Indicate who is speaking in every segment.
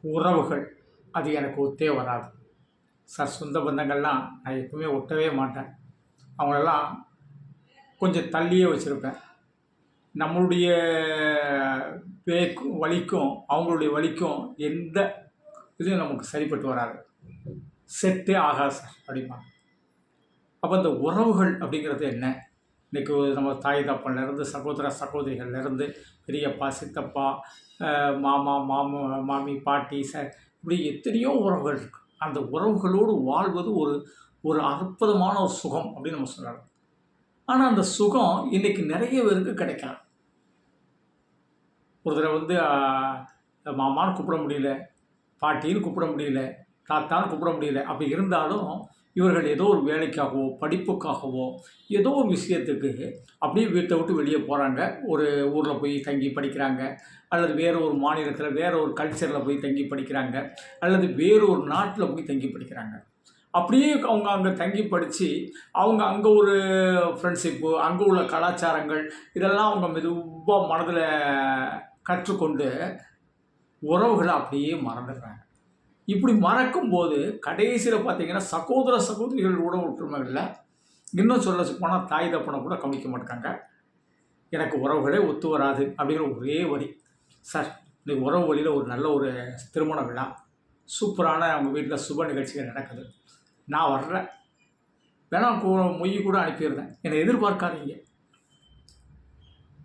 Speaker 1: உறவுகள் அது எனக்கு ஒத்தே வராது. சார் சொந்த பந்தங்கள்லாம் நான் எப்பவுமே ஒட்டவே மாட்டேன். அவங்களெல்லாம் கொஞ்சம் தள்ளியே வச்சுருப்பேன். நம்மளுடைய பேக்கும் வலிக்கும் அவங்களுடைய வலிக்கும் எந்த இதுவும் நமக்கு சரிப்பட்டு வராது. செட்டே ஆகாது சார் அப்படிம்பாங்க. அப்போ இந்த உறவுகள் அப்படிங்கிறது என்ன? இன்றைக்கி நம்ம தாய் தப்பன்லேருந்து சகோதர சகோதரிகள்லேருந்து பெரியப்பா சித்தப்பா மாமா மாமா மாமி பாட்டி ச இப்படி எத்தனையோ உறவுகள் இருக்கு. அந்த உறவுகளோடு வாழ்வது ஒரு ஒரு அற்புதமான ஒரு சுகம் அப்படின்னு நம்ம சொல்லலாம். ஆனால் அந்த சுகம் இன்றைக்கி நிறைய பேருக்கு கிடைக்கலாம். ஒரு தடவை வந்து மாமான்னு கூப்பிட முடியல பாட்டின்னு கூப்பிட முடியல தாத்தான்னு கூப்பிட முடியல அப்படி இருந்தாலும் இவர்கள் ஏதோ ஒரு வேலைக்காகவோ படிப்புக்காகவோ ஏதோ ஒரு விஷயத்துக்கு அப்படியே வீட்டை விட்டு வெளியே போகிறாங்க ஒரு ஊரில் போய் தங்கி படிக்கிறாங்க. அல்லது வேறு ஒரு மாநிலத்தில் வேறு ஒரு கல்ச்சரில் போய் தங்கி படிக்கிறாங்க. அல்லது வேறு ஒரு நாட்டில் போய் தங்கி படிக்கிறாங்க. அப்படியே அவங்க அங்கே தங்கி படித்து அவங்க அங்கே ஒரு ஃப்ரெண்ட்ஷிப்பு அங்கே உள்ள கலாச்சாரங்கள் இதெல்லாம் அவங்க மெதுவாக மனதில் கற்றுக்கொண்டு உறவுகளை அப்படியே மறந்துடுறாங்க. இப்படி மறக்கும்போது கடைசியில் பார்த்தீங்கன்னா சகோதர சகோதரிகள் உறவு ஒற்றுமைகளில் இன்னும் சொல்ல போனால் தாய் தப்பனை கூட கவனிக்க மாட்டாங்க. எனக்கு உறவுகளே ஒத்து வராது அப்படிங்கிற ஒரே வரி. சார் இந்த உறவு வழியில் ஒரு நல்ல ஒரு திருமண விழா சூப்பரான அவங்க வீட்டில் சுப நிகழ்ச்சிகள் நடக்குது. நான் வர்றேன். வேணா கூ- மொய் கூட அனுப்பிடுறேன். என்னை எதிர்பார்க்காதீங்க.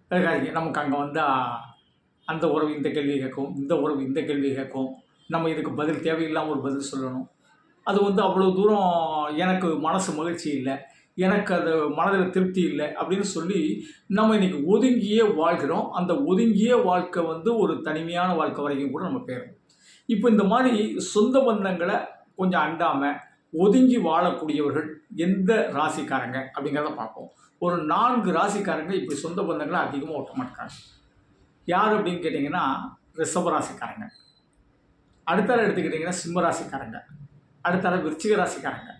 Speaker 1: கேட்காதீங்க நமக்கு அங்கே வந்தால் அந்த உறவு இந்த கேள்வி கேட்கும் இந்த உறவு இந்த கேள்வி கேட்கும். நம்ம இதுக்கு பதில் தேவையில்லாமல் ஒரு பதில் சொல்லணும். அது வந்து அவ்வளோ தூரம் எனக்கு மனசு மகிழ்ச்சி இல்லை. எனக்கு அது மனதில் திருப்தி இல்லை அப்படின்னு சொல்லி நம்ம இன்னைக்கு ஒதுங்கியே வாழ்கிறோம். அந்த ஒதுங்கிய வாழ்க்கை வந்து ஒரு தனிமையான வாழ்க்கை வரைக்கும் கூட நம்ம போயிடும் இப்போ இந்த மாதிரி சொந்த பந்தங்களை கொஞ்சம் அண்டாமல் ஒதுங்கி வாழக்கூடியவர்கள் எந்த ராசிக்காரங்க அப்படிங்கிறத பார்ப்போம். ஒரு நான்கு ராசிக்காரங்க இப்படி சொந்த பந்தங்களை அதிகமாக ஓட்ட மாட்டாங்க. யார் அப்படின்னு கேட்டிங்கன்னா ரிஷப ராசிக்காரங்க. அடுத்தால எடுத்துக்கிட்டிங்கன்னா சிம்ம ராசிக்காரங்க. அடுத்தால விருச்சிக ராசிக்காரங்க.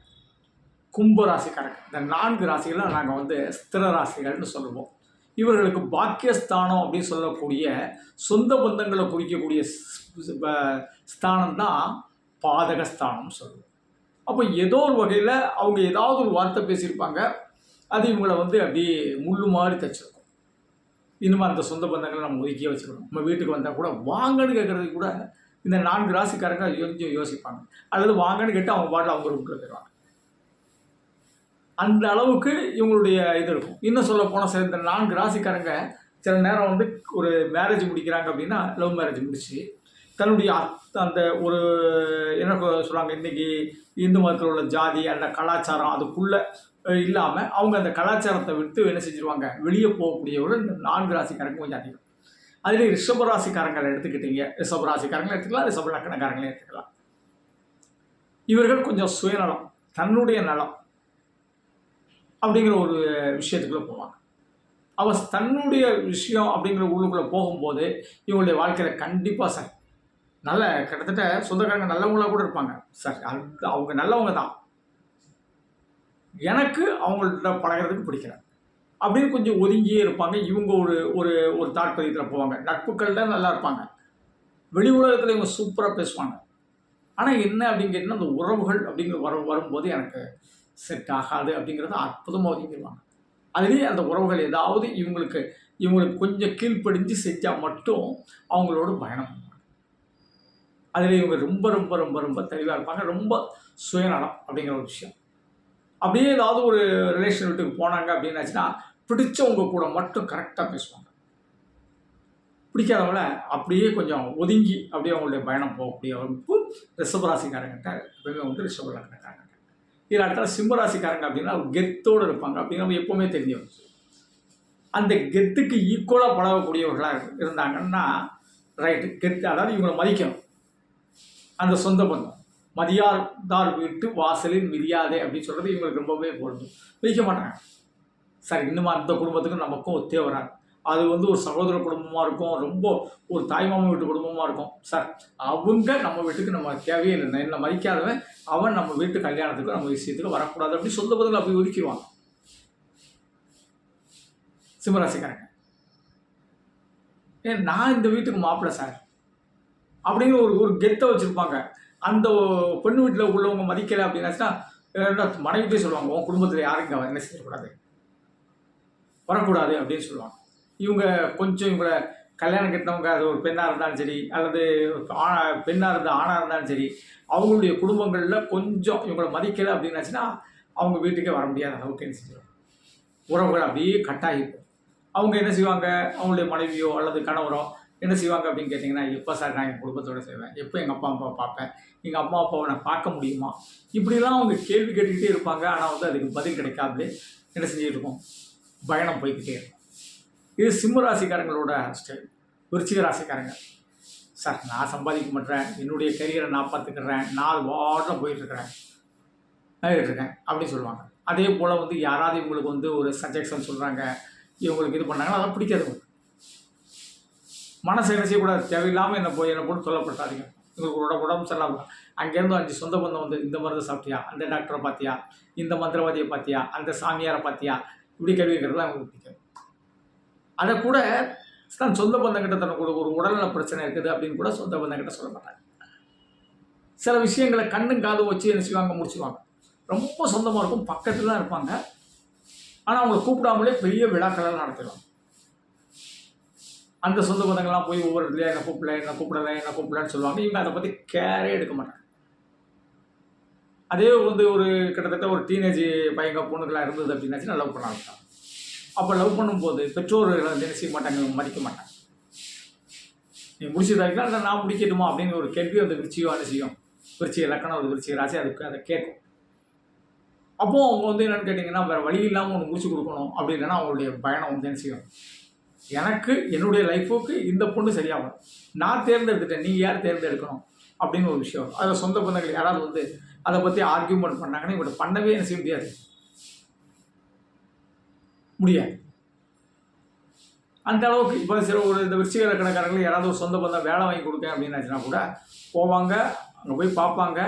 Speaker 1: கும்ப ராசிக்காரங்க. இந்த நான்கு ராசிகளும் நாங்கள் வந்து ஸ்திர ராசிகள்னு சொல்லுவோம். இவர்களுக்கு பாக்கியஸ்தானம் அப்படின்னு சொல்லக்கூடிய சொந்த பந்தங்களை குறிக்கக்கூடிய ஸ்தானம் தான் பாதகஸ்தானம்னு சொல்லுவோம். அப்போ ஏதோ ஒரு வகையில் அவங்க ஏதாவது ஒரு வார்த்தை பேசியிருப்பாங்க. அது இவங்களை வந்து அப்படியே முள்ளு மாதிரி தச்சிருக்கும். இனிமேல் அந்த சொந்த பந்தங்களை நம்ம ஒதுக்கியே வச்சுக்கணும். நம்ம வீட்டுக்கு வந்தால் கூட வாங்கன்னு கேட்குறதுக்கு கூட இந்த நான்கு ராசிக்காரங்க கொஞ்சம் யோசிப்பாங்க. அல்லது வாங்கன்னு கேட்டு அவங்க பாட்டில் அவங்க ரூட்டில் போயிடுவாங்க. அந்த அளவுக்கு இவங்களுடைய இது இருக்கும். இன்னும் சொல்ல போனால் சில இந்த நான்கு ராசிக்காரங்க சில நேரம் வந்து ஒரு மேரேஜ் முடிக்கிறாங்க அப்படின்னா லவ் மேரேஜ் முடிச்சு தன்னுடைய அத்- அந்த ஒரு என்ன சொல்கிறாங்க இன்றைக்கி இன்னைக்கு இந்து மதத்தில் உள்ள ஜாதி அந்த கலாச்சாரம் அதுக்குள்ளே இல்லாமல் அவங்க அந்த கலாச்சாரத்தை விட்டு என்ன செஞ்சுருவாங்க வெளியே போகக்கூடியவர்கள் இந்த நான்கு ராசிக்காரங்க கொஞ்சம் அதிகம். அதில் ரிஷபராசிக்காரங்களை எடுத்துக்கிட்டீங்க. ரிஷபராசிக்காரங்களை எடுத்துக்கலாம் ரிஷப எடுத்துக்கலாம். இவர்கள் கொஞ்சம் சுயநலம் தன்னுடைய நலம் அப்படிங்கிற ஒரு விஷயத்துக்குள்ளே போவாங்க. அவ தன்னுடைய விஷயம் அப்படிங்கிற உள்ளுக்குள்ளே போகும்போது இவங்களுடைய வாழ்க்கையில் கண்டிப்பாக சார் நல்ல கிட்டத்தட்ட சொந்தக்காரங்க நல்லவங்களாக கூட இருப்பாங்க. சார் அது அவங்க நல்லவங்க தான். எனக்கு அவங்கள்ட்ட பழகிறதுக்கு பிடிக்கல. அப்படின்னு கொஞ்சம் ஒதுங்கியே இருப்பாங்க. இவங்க ஒரு ஒரு ஒரு தாற்பயத்தில் போவாங்க. நட்புக்கள்ல நல்லா இருப்பாங்க. வெளி உலகத்தில் இவங்க சூப்பராக பேசுவாங்க. ஆனால் என்ன அப்படின்னு கேட்டிங்கன்னா அந்த உறவுகள் அப்படிங்கிற வர வரும்போது எனக்கு செட் ஆகாது அப்படிங்கிறத அற்புதமாக ஒதுங்கிடுவாங்க அதுலேயே அந்த உறவுகள் ஏதாவது இவங்களுக்கு இவங்களுக்கு கொஞ்சம் கீழ்ப்படிஞ்சு செஞ்சால் மட்டும் அவங்களோட பயணம் பண்ணுவாங்க. அதில் இவங்க ரொம்ப ரொம்ப ரொம்ப ரொம்ப தெளிவாக இருப்பாங்க. ரொம்ப சுயநலம் அப்படிங்கிற ஒரு விஷயம். அப்படியே ஏதாவது ஒரு ரிலேஷன் வீட்டுக்கு போனாங்க அப்படின்னாச்சுன்னா பிடிச்சவங்க கூட மட்டும் கரெக்டாக பேசுவாங்க. பிடிக்காதவங்கள அப்படியே கொஞ்சம் ஒதுங்கி அப்படியே அவங்களுடைய பயணம் போகக்கூடிய வகுப்பு ரிஷபராசிக்காரங்கிட்ட எப்பவுமே வந்து ரிஷபராசிக்காரங்க இதில் அடுத்த சிம்மராசிக்காரங்க அப்படின்னா கெத்தோடு இருப்பாங்க. அப்படின்னு நம்ம எப்போவுமே தெரிஞ்சவங்க. அந்த கெத்துக்கு ஈக்குவலாக பழகக்கூடியவர்களாக இருந்தாங்கன்னா ரைட்டு கெத்து அதாவது இவங்களை மதிக்கணும். அந்த சொந்த பந்தம். மதியாதார் வீட்டு வாசலில் மிதியாதே அப்படின்னு சொல்கிறது இவங்களுக்கு ரொம்பவே பொருந்தும். மதிக்க மாட்டாங்க. சார் இன்னும் அந்த குடும்பத்துக்கும் நமக்கும் ஒத்தே வராது அது வந்து ஒரு சகோதர குடும்பமாக இருக்கும் ரொம்ப ஒரு தாய்மாமன் வீட்டு குடும்பமாக இருக்கும். சார் அவங்க நம்ம வீட்டுக்கு நம்ம தேவையே இல்லை. என்னை மதிக்காதவன் அவன் நம்ம வீட்டு கல்யாணத்துக்கு நம்ம விஷயத்துக்கு வரக்கூடாது அப்படின்னு சொந்த பதில் அப்படி ஒதுக்கிடுவான் சிம்மராசிக்காரங்க. ஏன் நான் இந்த வீட்டுக்கு மாப்பிள்ளை சார். அப்படிங்கிற ஒரு ஒரு கெத்தை வச்சுருப்பாங்க. அந்த பெண் வீட்டில் உள்ளவங்க மதிக்கலை அப்படின்னாச்சுன்னா மனைவிட்டே சொல்லுவாங்க உன் குடும்பத்தில் யாரும் இங்கே என்ன செய்யக்கூடாது? வரக்கூடாது அப்படின்னு சொல்லுவாங்க. இவங்க கொஞ்சம் இவங்களை கல்யாணம் கட்டினவங்க அது ஒரு பெண்ணாக இருந்தாலும் சரி அல்லது ஆணா பெண்ணாக இருந்த ஆணாக இருந்தாலும் சரி அவங்களுடைய குடும்பங்களில் கொஞ்சம் இவங்களை மதிக்கலை அப்படின்னாச்சுன்னா அவங்க வீட்டுக்கே வர முடியாத அளவுக்கு என்ன செஞ்சிடும் உறவுகள் அப்படியே கட்டாகிப்போம் அவங்க என்ன செய்வாங்க? அவங்களுடைய மனைவியோ அல்லது கணவரோ என்ன செய்வாங்க அப்படின்னு கேட்டிங்கன்னா எப்போ சார் நான் என் குடும்பத்தோட செய்வேன் எப்போ எங்கள் அப்பா அப்பாவை பார்ப்பேன்? எங்கள் அம்மா அப்பாவை நான் பார்க்க முடியுமா? இப்படிலாம் அவங்க கேள்வி கேட்டுக்கிட்டே இருப்பாங்க. ஆனால் வந்து அதுக்கு பதில் கிடைக்காது என்ன செஞ்சுட்டு இருக்கோம்? பயணம் போய்கிட்டே இருக்கும். இது சிம்ம ராசிக்காரங்களோட ஸ்டைல் விருச்சிக ராசிக்காரங்க. சார் நான் சம்பாதிக்க மாட்டேன் என்னுடைய கரியரை நான் பார்த்துக்கிறேன். நான் வாட்டில் போயிட்டுருக்கிறேன். இருக்கேன் அப்படின்னு சொல்லுவாங்க. அதே போல் வந்து யாராவது இவங்களுக்கு வந்து ஒரு சஜெக்ஷன் சொல்கிறாங்க இவங்களுக்கு இது பண்ணாங்கன்னா அதெல்லாம் பிடிக்காது உங்களுக்கு. மனசு என்ன செய்யக்கூடாது? தேவையில்லாமல் என்ன போய் என்ன போட்டு சொல்லப்பட்டாதீங்க உங்களுக்கு உடம்பு சரியில்லாமல் அங்கேருந்து அஞ்சு சொந்த பந்தம் வந்து இந்த மருந்து சாப்பிட்டியா? அந்த டாக்டரை பார்த்தியா? இந்த மந்திரவாதியை பார்த்தியா? அந்த சாமியாரை பார்த்தியா? இப்படி கேள்வி கேட்கறதுலாம் அவங்களுக்கு பிடிக்காது. அதை கூட தன் சொந்த பந்தங்கிட்ட தனக்கு ஒரு உடல்நல பிரச்சனை இருக்குது அப்படின்னு கூட சொந்த பந்தங்கிட்ட சொல்ல மாட்டாங்க. சில விஷயங்களை கண்ணும் காதும் வச்சு என்ன செய்வாங்க? முடிச்சுவாங்க ரொம்ப சொந்தமாக இருக்கும். பக்கத்தில் தான் இருப்பாங்க. ஆனால் அவங்கள கூப்பிடாமலே பெரிய விழாக்களெல்லாம் நடத்திடுவாங்க. அந்த சொந்த பந்தங்கள்லாம் போய் ஒவ்வொரு இடத்துலையும் என்ன கூப்பிடல என்ன கூப்பிடல என்ன கூப்பிடலன்னு சொல்லுவாங்க. இவங்க அதை பற்றி கேரே எடுக்க மாட்டாங்க. அதே வந்து ஒரு கிட்டத்தட்ட ஒரு டீனேஜ் பையங்க பொண்ணுக்கெல்லாம் இருந்தது அப்படின்னாச்சுன்னா லவ் பண்ண ஆரம்பிச்சாங்க. அப்போ லவ் பண்ணும்போது பெற்றோர்களை வந்து என்ன செய்ய மாட்டாங்க மதிக்க மாட்டாங்க. நீ முடிச்சதாக்கா இல்லை நான் முடிக்கட்டுமா அப்படின்னு ஒரு கேள்வி அந்த விருச்சியோ என்ன செய்யும் விருச்சி லக்கணம் ஒரு விருச்சி ராசி அதுக்கு அதை கேட்கும். அப்போ அவங்க வந்து என்னென்னு கேட்டிங்கன்னா வேறு வழி இல்லாமல் ஒன்று முடிச்சு கொடுக்கணும் அப்படி இல்லைன்னா அவங்களுடைய பயணம் வந்து என்ன செய்யும்? எனக்கு என்னுடைய லைஃபுக்கு இந்த பொண்ணு சரியாகும் நான் தேர்ந்தெடுத்துட்டேன் நீங்கள் யார் தேர்ந்தெடுக்கணும்? அப்படின்னு ஒரு விஷயம். அதில் சொந்த பந்தங்கள் யாராவது வந்து அதை பற்றி ஆர்கியூமெண்ட் பண்ணாங்கன்னா இவங்க பண்ணவே என்ன செய்ய முடியாது. முடியாது. அந்த அளவுக்கு இப்போ சில ஒரு இந்த விஷயங்கள் கணக்காரர்கள் யாராவது ஒரு சொந்த பந்தம் வேலை வாங்கி கொடுக்க அப்படின்னாச்சுன்னா கூட போவாங்க அங்கே போய் பார்ப்பாங்க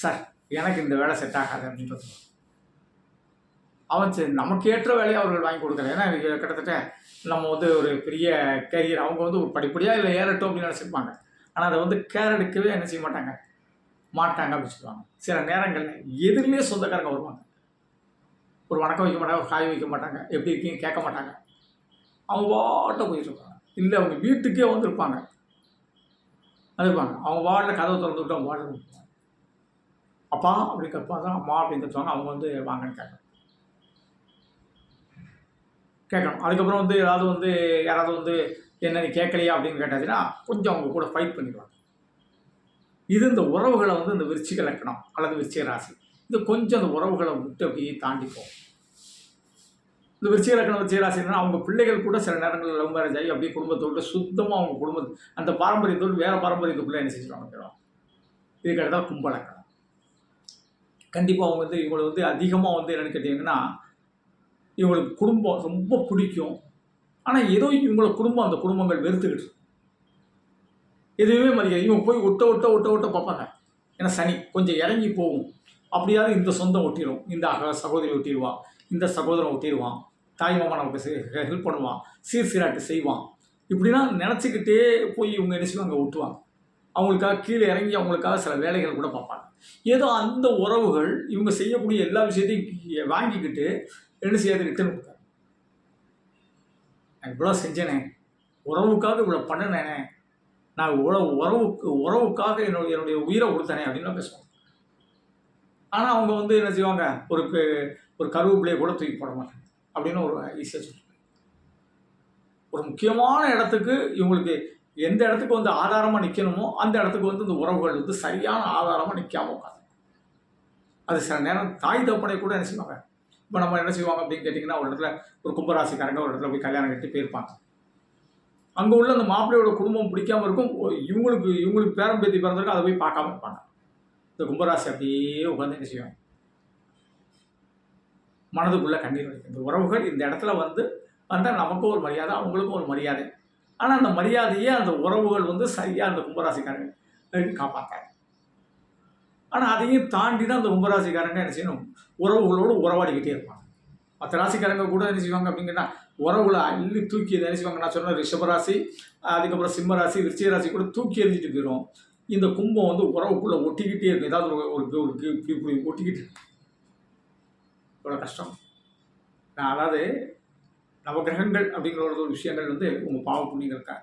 Speaker 1: சார் எனக்கு இந்த வேலை செட் ஆகாது அப்படின்றது அவன் சரி நமக்கு ஏற்ற வேலையை அவர்கள் வாங்கி கொடுக்கல. ஏன்னா இது கிட்டத்தட்ட நம்ம வந்து ஒரு பெரிய கரியர் அவங்க வந்து ஒரு படிப்படியாக இல்லை ஏறட்டும் அப்படின்னு நினச்சிருப்பாங்க. ஆனால் அதை வந்து கேர் எடுக்கவே என்ன செய்ய மாட்டாங்க. மாட்டாங்க அப்படின்னு சொல்லுவாங்க. சில நேரங்களில் எதிரிலே சொந்தக்காரங்க வருவாங்க. ஒரு வணக்கம் வைக்க மாட்டாங்க ஒரு காய் வைக்க மாட்டாங்க எப்படி இருக்கீங்க கேட்க மாட்டாங்க. அவங்க வாட்ட போயிட்டு இருப்பாங்க. இல்லை அவங்க வீட்டுக்கே வந்திருப்பாங்க. அது அவங்க வாட்டில் கதவை திறந்து விட்டு அவங்க வாட்டில் கொடுப்பாங்க அப்பா அப்படி கற்பாங்க அம்மா அப்படின்னு கற்றுவாங்க அவங்க வந்து வாங்கன்னு கேட்கணும். கேட்கணும். அதுக்கப்புறம் வந்து ஏதாவது வந்து யாராவது வந்து என்ன நீ கேட்கலையா? அப்படின்னு கேட்டாச்சுன்னா கொஞ்சம் அவங்க கூட ஃபைட் பண்ணிடுவாங்க. இது இந்த உறவுகளை வந்து இந்த விருச்சிக லக்கணம் அல்லது விருச்சிக ராசி. இது கொஞ்சம் அந்த உறவுகளை விட்டு அப்படியே தாண்டி போகும். இந்த விருச்சிக லக்கணம் விருச்சிக ராசினா அவங்க பிள்ளைகள் கூட சில நேரங்களில் லவ் மேரேஜ் ஆகி அப்படியே குடும்பத்தோடு சுத்தமாக அவங்க குடும்ப அந்த பாரம்பரியத்தோடு வேறு பாரம்பரியத்துக்குள்ளே என்ன செஞ்சுருவாங்க இதுக்கு அடுத்தா கும்பலக்கணம் கண்டிப்பாக அவங்க வந்து இவங்களை வந்து அதிகமாக வந்து என்னென்னு கேட்டிங்கன்னா இவங்களுக்கு குடும்பம் ரொம்ப பிடிக்கும். ஆனால் ஏதோ இவங்களை குடும்பம் அந்த குடும்பங்கள் வெறுத்துக்கிட்டு எதுவுமே மதிக்காது இவன் போய் ஒட்ட ஒட்ட ஒட்ட ஒட்ட பார்ப்பாங்க. ஏன்னா சனி கொஞ்சம் இறங்கி போகும். அப்படியாவது இந்த சொந்தம் ஒட்டிடும் இந்த அக சகோதரி ஒட்டிடுவான் இந்த சகோதரன் ஒட்டிடுவான். தாய் மாமா நமக்கு ஹெல்ப் பண்ணுவான். சீர் சீராட்டு செய்வான். இப்படிலாம் நினச்சிக்கிட்டே போய் இவங்க என்ன செய்வாங்க? ஒட்டுவாங்க. அவங்களுக்காக கீழே இறங்கி அவங்களுக்காக சில வேலைகள் கூட பார்ப்பாங்க. ஏதோ அந்த உறவுகள் இவங்க செய்யக்கூடிய எல்லா விஷயத்தையும் வாங்கிக்கிட்டு என்ன செய்யாது? ரிட்டர்ன் கொடுத்தாங்க நான் இவ்வளோ செஞ்சேனே. உறவுக்காக இவ்வளோ பண்ணினேனே. நான் இவ்வளோ உறவுக்கு உறவுக்காக என்னுடைய என்னுடைய உயிரை கொடுத்தனே அப்படின்னு பேசுவாங்க. ஆனால் அவங்க வந்து என்ன செய்வாங்க? ஒரு ஒரு கருவேப்பிலையை கூட தூக்கி போட மாட்டாங்க. அப்படின்னு ஒரு ஈஸியாக சொல்லுவாங்க ஒரு முக்கியமான இடத்துக்கு இவங்களுக்கு எந்த இடத்துக்கு வந்து ஆதாரமாக நிற்கணுமோ அந்த இடத்துக்கு வந்து இந்த உறவுகள் வந்து சரியான ஆதாரமாக நிற்காம உட்காந்து அது சில நேரம் தாய் தப்பனை கூட என்ன செய்வாங்க? இப்போ நம்ம என்ன செய்வாங்க அப்படின்னு கேட்டிங்கன்னா ஒரு இடத்துல ஒரு கும்பராசிக்காரங்க ஒரு இடத்துல போய் கல்யாணம் கட்டி போயிருப்பாங்க. அங்கே உள்ள அந்த மாப்பிள்ளையோட குடும்பம் பிடிக்காம இருக்கும். ஓ- இவங்களுக்கு இவங்களுக்கு பேரம் பேத்தி பிறந்திருக்கும் அதை போய் பார்க்காம இருப்பாங்க. இந்த கும்பராசி அப்படியே உட்காந்து என்ன செய்வாங்க மனதுக்குள்ளே கண்ணீர் வலிக்கும் இந்த உறவுகள் இந்த இடத்துல வந்து வந்தால் நமக்கும் ஒரு மரியாதை அவங்களுக்கும் ஒரு மரியாதை. ஆனால் அந்த மரியாதையே அந்த உறவுகள் வந்து சரியாக அந்த கும்பராசிக்காரங்க காப்பாற்றாங்க ஆனால் அதையும் தாண்டி தான் அந்த கும்பராசிக்காரங்க என்ன செய்யணும்? உறவுகளோடு உறவாடிக்கிட்டே இருப்பாங்க. மற்ற ராசிக்காரங்க கூட என்ன செய்வாங்க அப்படிங்கன்னா உறவுகளை அள்ளி தூக்கி நினைச்சுவாங்க நான் சொன்ன ரிஷபராசி அதுக்கப்புறம் சிம்மராசி விருச்சிக ராசி கூட தூக்கி எறிஞ்சிட்டு போயிடும் இந்த கும்பம் வந்து உறவுக்குள்ளே ஒட்டிக்கிட்டே இருக்கும். ஏதாவது ஒரு ஒரு இப்படி இப்படி ஒட்டிக்கிட்டு இவ்வளோ கஷ்டம். நான் அதாவது நவகிரகங்கள் அப்படிங்கிற ஒரு விஷயங்கள் வந்து உங்கள் பாவ புண்ணியங்களுக்காக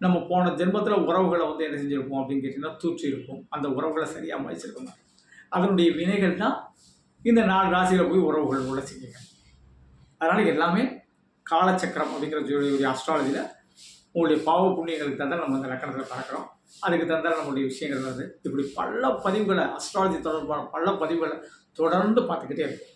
Speaker 1: நம்ம போன ஜென்மத்தில் உறவுகளை வந்து என்ன செஞ்சுருப்போம் அப்படின்னு கேட்டிங்கன்னா தூச்சி இருக்கும் அந்த உறவுகளை சரியாக மதிச்சிருக்க அதனுடைய வினைகள் தான் இந்த நாலு ராசியில் போய் உறவுகள் உள்ள சிக்கிங்க அதனால் எல்லாமே காலச்சக்கரம் அப்படிங்கிற ஜோடியுடைய அஸ்ட்ராலஜியில் உங்களுடைய பாவ புண்ணியங்களுக்கு தந்தால் நம்ம அந்த லக்கணத்தில் பார்க்குறோம். அதுக்கு தந்தால் நம்மளுடைய விஷயங்கள் வந்து இப்படி பல பதிவுகளை அஸ்ட்ராலஜி தொடர்பான பல பதிவுகளை தொடர்ந்து பார்த்துக்கிட்டே இருக்கும்.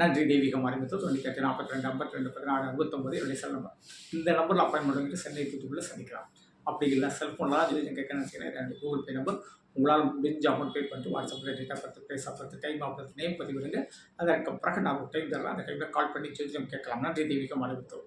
Speaker 1: நன்றி தெய்வீக மறைமுத்து தொண்ணூற்றி எட்டு நாற்பத்தி ரெண்டு ஐம்பத்தி ரெண்டு பதினாறு அறுபத்தொம்பது என்னுடைய செல் நம்பர். இந்த நம்பரில் அப்பாயின்மெண்ட் வாங்கிட்டு சென்னை தூத்துக்குள்ளே சந்திக்கலாம். அப்படி இல்லை செல்ஃபோன்லாம் தான் ஜோதியம் கேட்க ரெண்டு கூகுள் பே நம்பர் உங்களால் முடிஞ்ச அமௌண்ட் பே பண்ணிட்டு வாட்ஸ்அப்பில் டேட்டா பத்து பேச பத்து டைம் ஆகிறது நேம் பதிவு அதற்கு பிறகு நான் ஒரு டைம் தரலாம் அந்த டைமில் கால் பண்ணி ஜோதிடம் கேட்கலாம். நன்றி தெய்வீகம் அனுபவித்தோம்